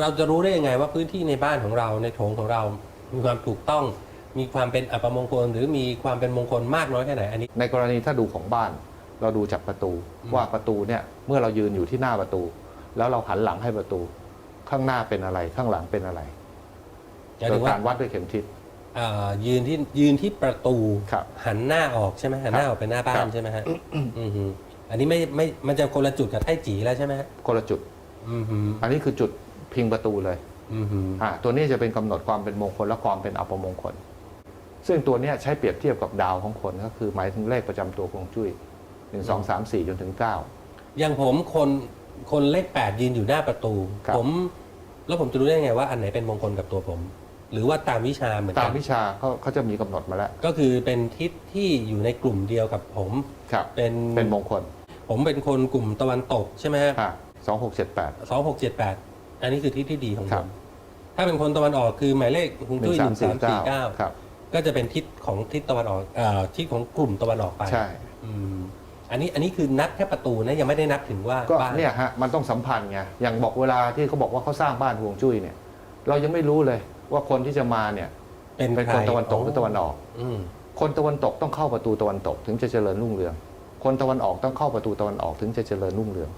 เราจะรู้ได้ยังไงว่าพื้นที่ในบ้านของเราในโถงของเรา มีความถูกต้อง มีความเป็นอัปมงคล หรือมีความเป็นมงคลมากน้อยแค่ไหนอันนี้ ในกรณีถ้าดูของบ้าน เราดูจากประตูอืมว่าประตูเนี่ยเมื่อเรายืนอยู่ที่หน้าประตู แล้วเราหันหลังให้ประตู ข้างหน้าเป็นอะไรข้างหลังเป็นอะไรหมายโดถึยงว่าการวัดด้วยเข็มทิศเอ่อยืนที่ยืนที่ประตูครับ หันหน้าออกใช่ไหมหันหน้าครับออกเป็นหน้าบ้าครันบ ใช่ไหมฮะอือฮึอันนี้ไม่ไม่มันจะคนละจุดกับไทจีแล้วใช่ไหมฮะคนละจุด อือฮึอันนี้คือจุด พิงประตูเลยอือฮึอ่าตัวนี้จะเป็นกำหนดความเป็นมงคลและความเป็นอัปมงคล ซึ่งตัวเนี้ยใช้เปรียบเทียบกับดาวของคนก็คือหมายถึงเลขประจำตัวฮวงจุ้ยหนึ่งสองสามสี่จนถึงเก้าอย่างผมคนคนเลขแปดยืนอยู่หน้าประตูครับผม แล้วผมจะรู้ได้ไงว่าอันไหนเป็นมงคลกับตัวผม หรือว่าตามวิชาเหมือนตากัมนวิชาเขาเขาจะมีกำหนดมาแล้ว ก็คือเป็นทิศที่อยู่ในกลุ่มเดียวกับผมครับเป็นเป็นมงคล ผมเป็นคนกลุ่มตะวันตกใช่ไหมฮะสองหกเจ็ดแปดสองหกเจ็ดแปด อันนี้คือทิศที่ดีของคผรับมถ้าเป็นคนตะวันออกคือหมายเลขฮวงหนึ่จุ้ยงหสามนึ่งสี่สามสี่เก้าเก้าครับก็จะเป็นทิศของทิศตะวันออกเอ่อทิศของกลุ่มตะวันออกไปใช่อืมอันนี้อันนี้คือนับแค่ประตูนะยังไม่ได้นับถึงว่าก็บ้านเนี่ยฮะมันต้องสัมพันธ์ไงอย่างบอกเวลาที่เขาบอกว่าเขาสร้างบ้านฮวงจุ้ยเนี่ย เรายังไม่รู้เลยว่าคนที่จะมาเนี่ยเป็นเป็นใคครนตะวันตกหรือตะวันออกอืมคนตะวันตกต้องเข้าประตูตะวันตก ถึงจะเจริญรุ่งเรือง คนตะวันออกต้องเข้าประตูตะวันออกถึงจะเจริญรุ่งเรือง